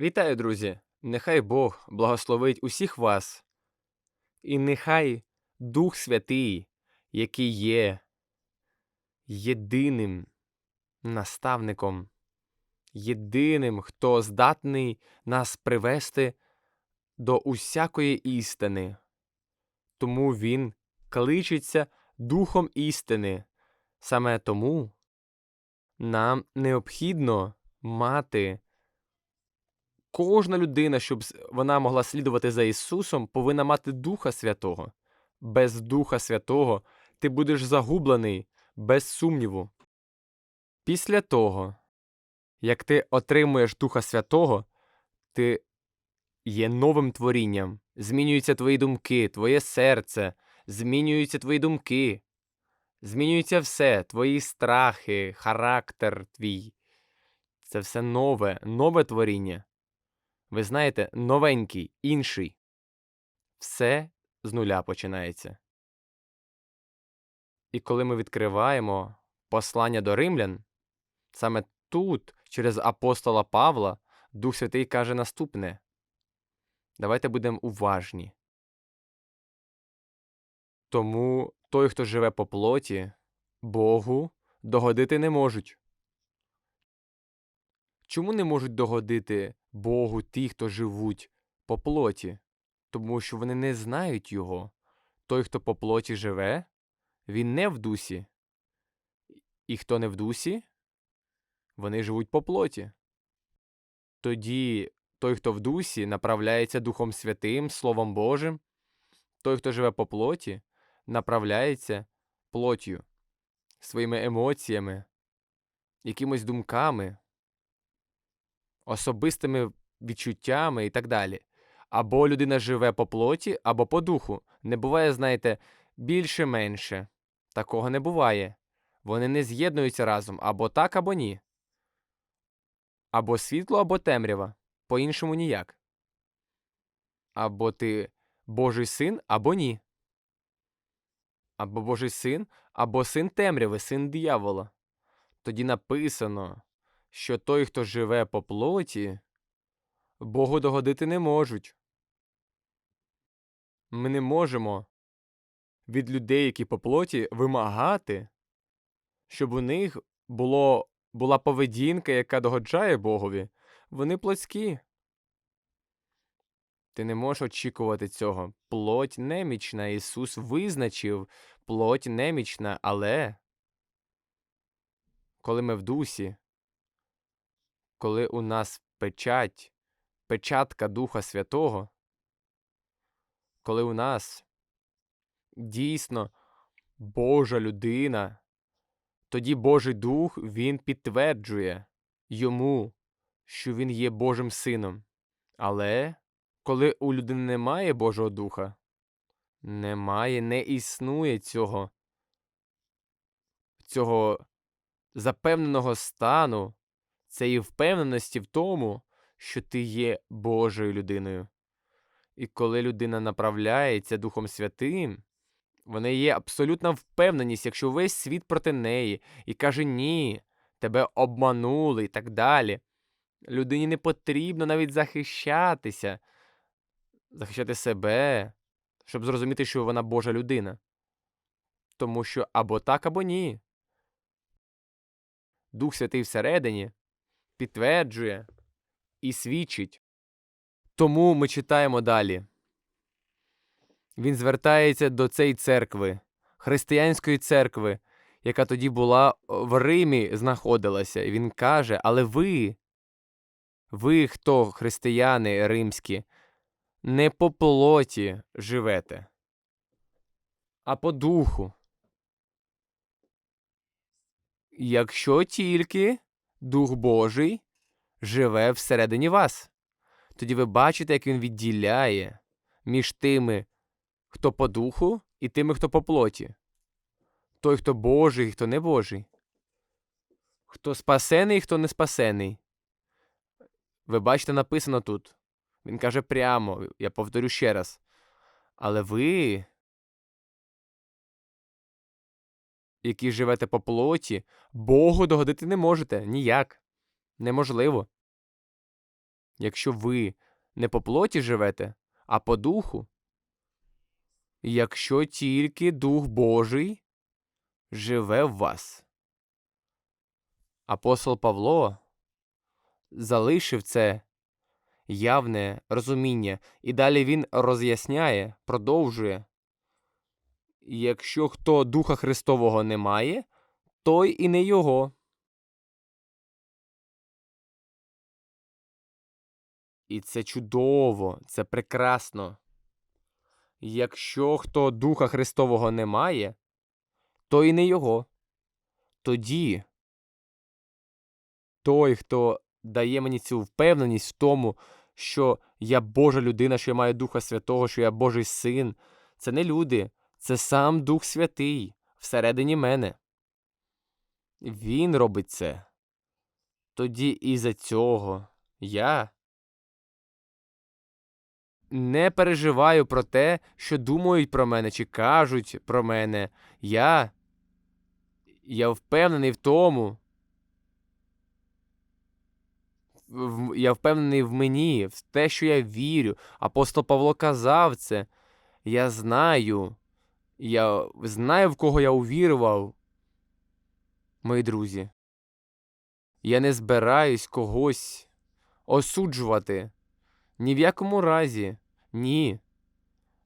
Вітаю, друзі! Нехай Бог благословить усіх вас, і нехай Дух Святий, який є єдиним наставником, єдиним, хто здатний нас привести до усякої істини, тому Він кличеться Духом істини. Саме тому нам необхідно мати. Кожна людина, щоб вона могла слідувати за Ісусом, повинна мати Духа Святого. Без Духа Святого ти будеш загублений, без сумніву. Після того, як ти отримуєш Духа Святого, ти є новим творінням. Змінюються твої думки, твоє серце, змінюються твої думки, змінюється все, твої страхи, характер твій. Це все нове, нове творіння. Ви знаєте, новенький, інший. Все з нуля починається. І коли ми відкриваємо послання до римлян, саме тут, через апостола Павла, Дух Святий каже наступне. Давайте будемо уважні. Тому той, хто живе по плоті, Богу догодити не можуть. Чому не можуть догодити Богу ті, хто живуть по плоті? Тому що вони не знають Його. Той, хто по плоті живе, він не в дусі. І хто не в дусі, вони живуть по плоті. Тоді той, хто в дусі, направляється Духом Святим, Словом Божим. Той, хто живе по плоті, направляється плоттю, своїми емоціями, якимось думками, особистими відчуттями і так далі. Або людина живе по плоті, або по духу. Не буває, знаєте, більше-менше. Такого не буває. Вони не з'єднуються разом або так, або ні. Або світло, або темрява. По-іншому ніяк. Або ти Божий син, або ні. Або Божий син, або син темряви, син диявола. Тоді написано, що той, хто живе по плоті, Богу догодити не можуть. Ми не можемо від людей, які по плоті, вимагати, щоб у них було, була поведінка, яка догоджає Богові. Вони плотські. Ти не можеш очікувати цього. Плоть немічна. Ісус визначив плоть немічна, але коли ми в дусі, коли у нас печать, печатка Духа Святого, коли у нас дійсно Божа людина, тоді Божий Дух він підтверджує йому, що він є Божим сином. Але коли у людини немає Божого Духа, немає, не існує цього, цього запевненого стану, цієї впевненості в тому, що ти є Божою людиною. І коли людина направляється Духом Святим, в неї є абсолютна впевненість, якщо весь світ проти неї і каже ні, тебе обманули і так далі. Людині не потрібно навіть захищатися, захищати себе, щоб зрозуміти, що вона Божа людина. Тому що або так, або ні. Дух Святий всередині підтверджує і свідчить. Тому ми читаємо далі. Він звертається до цієї церкви, християнської церкви, яка тоді була в Римі, знаходилася. І він каже: Але ви, ви, хто християни римські, не по плоті живете, а по духу. Якщо тільки Дух Божий живе всередині вас, тоді ви бачите, як він відділяє між тими, хто по духу, і тими, хто по плоті. Той, хто Божий, хто не Божий. Хто спасений, хто не спасений. Ви бачите, написано тут. Він каже прямо, я повторю ще раз. Але ви, які живете по плоті, Богу догодити не можете ніяк. Неможливо. Якщо ви не по плоті живете, а по духу, якщо тільки Дух Божий живе в вас. Апостол Павло залишив це явне розуміння, і далі він роз'ясняє, продовжує. Якщо хто Духа Христового не має, той і не його. І це чудово, це прекрасно. Якщо хто Духа Христового не має, то і не його. Тоді той, хто дає мені цю впевненість в тому, що я Божа людина, що я маю Духа Святого, що я Божий син, це не люди, це сам Дух Святий всередині мене. Він робить це. Тоді і за цього я не переживаю про те, що думають про мене чи кажуть про мене. Я, я впевнений в тому. Я впевнений в мені, в те, що я вірю. Апостол Павло казав це. Я знаю. Я знаю, в кого я увірував. Мої друзі. Я не збираюсь когось осуджувати. Ні в якому разі. Ні.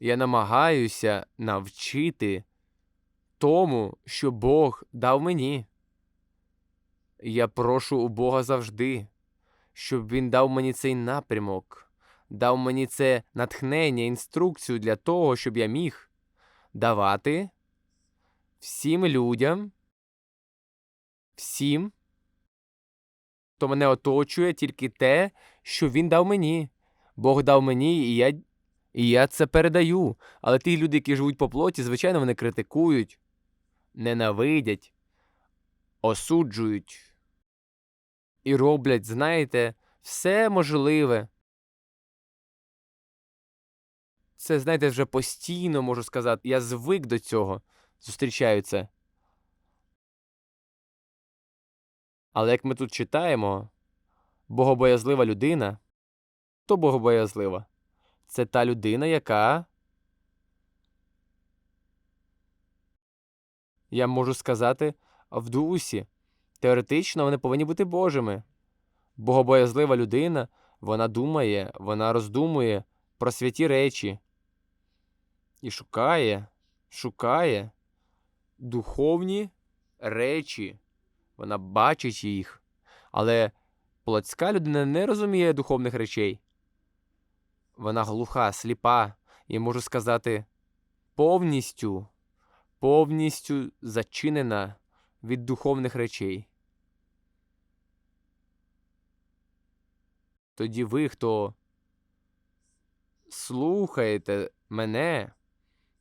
Я намагаюся навчити тому, що Бог дав мені. Я прошу у Бога завжди, щоб Він дав мені цей напрямок, дав мені це натхнення, інструкцію для того, щоб я міг давати всім людям, всім, хто мене оточує, тільки те, що він дав мені. Бог дав мені, і я, і я це передаю. Але ті люди, які живуть по плоті, звичайно, вони критикують, ненавидять, осуджують і роблять, знаєте, все можливе. Це, знаєте, вже постійно можу сказати. Я звик до цього, зустрічаю це. Але як ми тут читаємо, богобоязлива людина, то богобоязлива. Це та людина, яка. Я можу сказати в дусі. Теоретично вони повинні бути Божими. Богобоязлива людина, вона думає, вона роздумує про святі речі і шукає, шукає духовні речі. Вона бачить їх. Але плотська людина не розуміє духовних речей. Вона глуха, сліпа, і можу сказати, повністю, повністю зачинена від духовних речей. Тоді ви, хто слухаєте мене,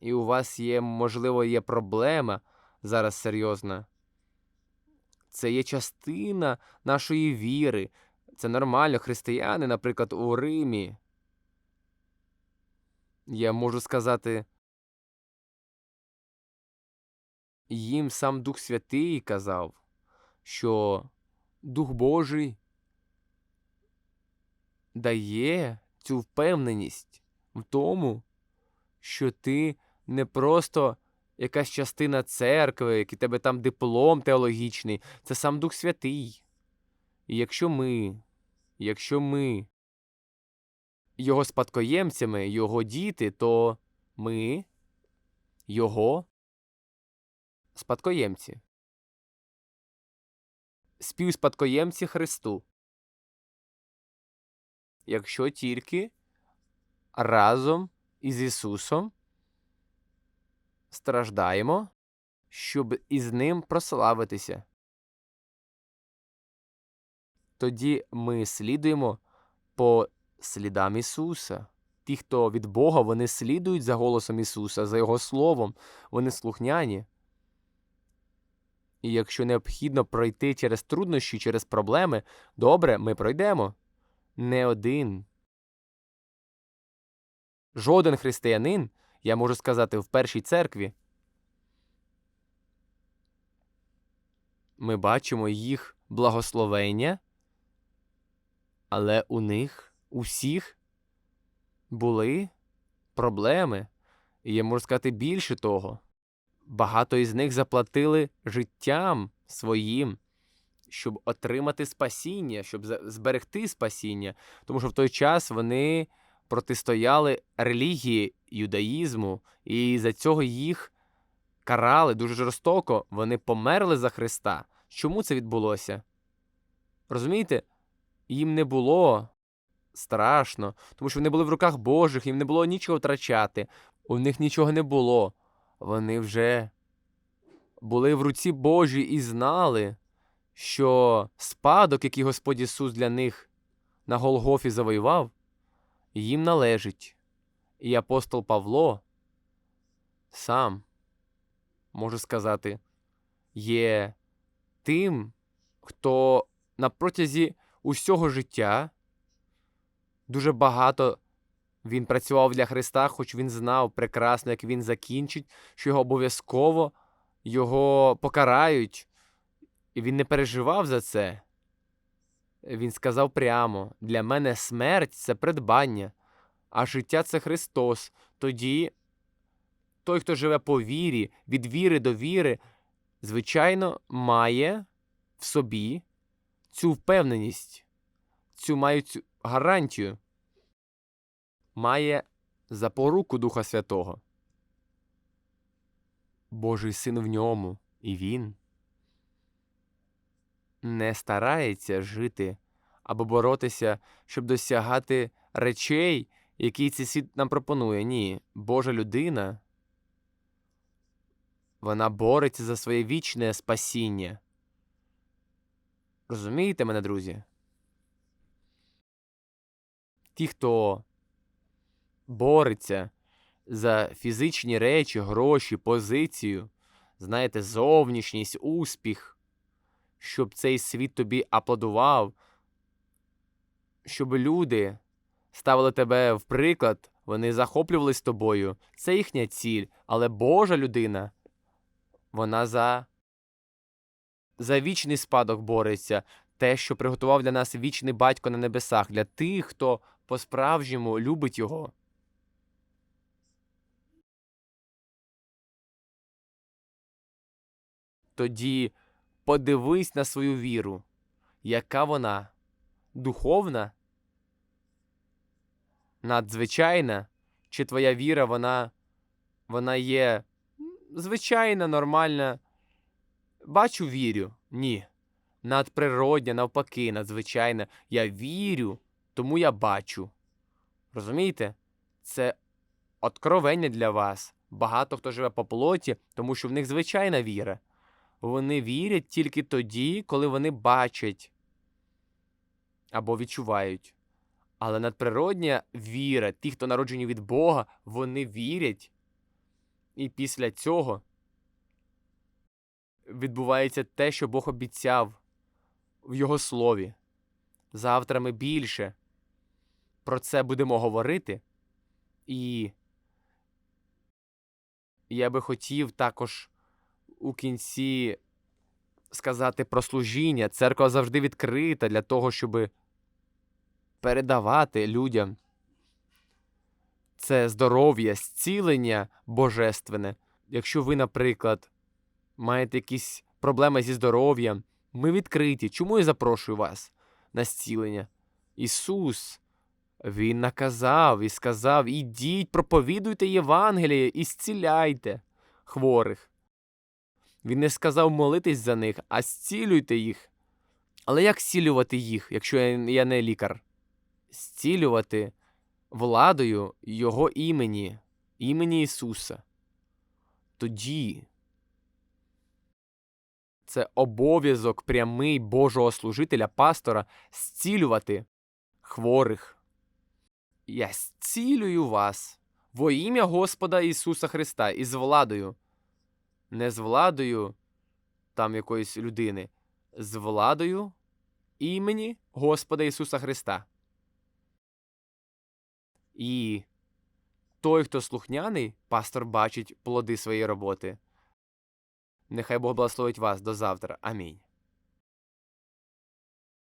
і у вас є, можливо, є проблема зараз серйозна. Це є частина нашої віри. Це нормально. Християни, наприклад, у Римі. Я можу сказати, їм сам Дух Святий казав, що Дух Божий дає цю впевненість в тому, що ти не просто якась частина церкви, який тебе там диплом теологічний, це сам Дух Святий. І якщо ми, якщо ми його спадкоємцями, його діти, то ми його спадкоємці. Співспадкоємці Христу. Якщо тільки разом із Ісусом страждаємо, щоб із Ним прославитися. Тоді ми слідуємо по слідам Ісуса. Ті, хто від Бога, вони слідують за голосом Ісуса, за Його Словом, вони слухняні. І якщо необхідно пройти через труднощі, через проблеми, добре, ми пройдемо. Не один. Жоден християнин, я можу сказати, в першій церкві. Ми бачимо їх благословення, але у них у всіх були проблеми. І я можу сказати більше того. Багато із них заплатили життям своїм, щоб отримати спасіння, щоб зберегти спасіння. Тому що в той час вони протистояли релігії юдаїзму, і за цього їх карали дуже жорстоко. Вони померли за Христа. Чому це відбулося? Розумієте? Їм не було страшно, тому що вони були в руках Божих, їм не було нічого втрачати, у них нічого не було. Вони вже були в руці Божій і знали, що спадок, який Господь Ісус для них на Голгофі завоював, їм належить. І апостол Павло сам, можу сказати, є тим, хто на протязі усього життя дуже багато він працював для Христа, хоч він знав прекрасно, як він закінчить, що його обов'язково його покарають, і він не переживав за це. Він сказав прямо: для мене смерть це придбання, а життя це Христос. Тоді той, хто живе по вірі, від віри до віри, звичайно, має в собі цю впевненість, цю має гарантію, має запоруку Духа Святого. Божий син в ньому, і він не старається жити або боротися, щоб досягати речей, які цей світ нам пропонує. Ні, Божа людина. Вона бореться за своє вічне спасіння. Розумієте мене, друзі? Ті, хто бореться за фізичні речі, гроші, позицію, знаєте, зовнішність, успіх, щоб цей світ тобі аплодував, щоб люди ставили тебе в приклад, вони захоплювались тобою. Це їхня ціль. Але Божа людина, вона за, за вічний спадок бореться, те, що приготував для нас вічний батько на небесах, для тих, хто по-справжньому любить його. Тоді подивись на свою віру, яка вона духовна, надзвичайна, чи твоя віра, вона, вона є звичайна, нормальна. Бачу, вірю. Ні. Надприродня, навпаки, надзвичайна. Я вірю, тому я бачу. Розумієте? Це откровення для вас. Багато хто живе по плоті, тому що в них звичайна віра. Вони вірять тільки тоді, коли вони бачать або відчувають. Але надприродня віра, ті, хто народжені від Бога, вони вірять. І після цього відбувається те, що Бог обіцяв в Його слові. Завтра ми більше про це будемо говорити. І я би хотів також у кінці сказати про служіння. Церква завжди відкрита для того, щоб передавати людям це здоров'я, зцілення божественне. Якщо ви, наприклад, маєте якісь проблеми зі здоров'ям, ми відкриті. Чому я запрошую вас на зцілення? Ісус, Він наказав і сказав: ідіть, проповідуйте Євангеліє і зціляйте хворих. Він не сказав молитись за них, а зцілюйте їх. Але як зцілювати їх, якщо я не лікар? Зцілювати владою Його імені, імені Ісуса. Тоді це обов'язок прямий Божого служителя, пастора зцілювати хворих. Я зцілюю вас во ім'я Господа Ісуса Христа і з владою. Не з владою там якоїсь людини, з владою імені Господа Ісуса Христа. І той, хто слухняний, пастор бачить плоди своєї роботи. Нехай Бог благословить вас до завтра. Амінь.